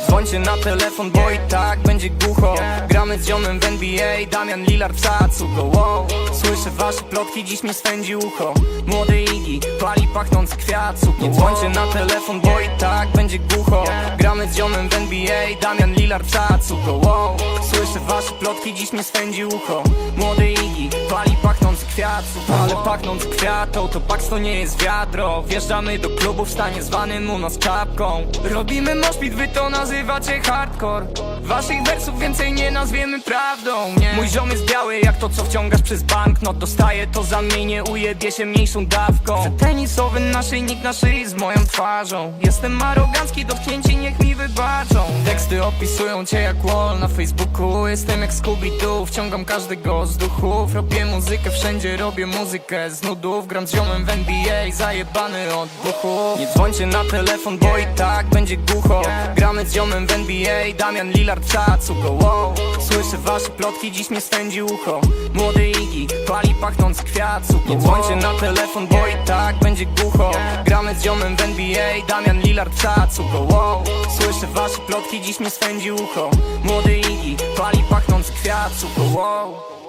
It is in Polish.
dzwońcie na telefon, bo i tak będzie głucho. Gramy z ziomem w NBA, Damian Lillard w Sacugo wow. Słyszę wasze plotki, dziś mnie swędzi ucho. Młody Iggy, pali pachnący kwiat Nie dzwońcie na telefon, bo i tak będzie głucho. Gramy z ziomem w NBA, Damian Lillard w Sacugo wow. Słyszę wasze plotki, dziś mnie swędzi ucho. Młody Iggy, pali pachnący Ale pachnąc kwiatą, to Pax to nie jest wiadro. Wjeżdżamy do klubu w stanie zwanym u nas czapką. Robimy moshpit, wy to nazywacie hardcore. Waszych wersów więcej nie nazwiemy prawdą, nie? Mój ziom jest biały jak to co wciągasz przez bank No dostaję to za mnie, nie ujebie się mniejszą dawką. Chcę tenisowy naszyjnik na szyi z moją twarzą. Jestem arogancki, dotknięci niech mi wybaczą. Teksty opisują cię jak wall na Facebooku. Jestem jak Scooby-Doo, wciągam każdego z duchów. Robię muzykę wszędzie, robię muzykę z nudów Gram z ziomem w NBA, zajebany od buchów Nie dzwońcie na telefon, bo i tak będzie głucho Gramy z ziomem w NBA, Damian Lillard w Sacugo wow. Słyszę wasze plotki, dziś mnie swędzi ucho Młody Iggy, pali pachnący kwiat suko Nie dzwońcie na telefon, bo i tak będzie głucho Gramy z ziomem w NBA, Damian Lillard w Sacugo wow. Słyszę wasze plotki, dziś mnie swędzi ucho Młody Iggy, pali pachnący kwiat suko wow.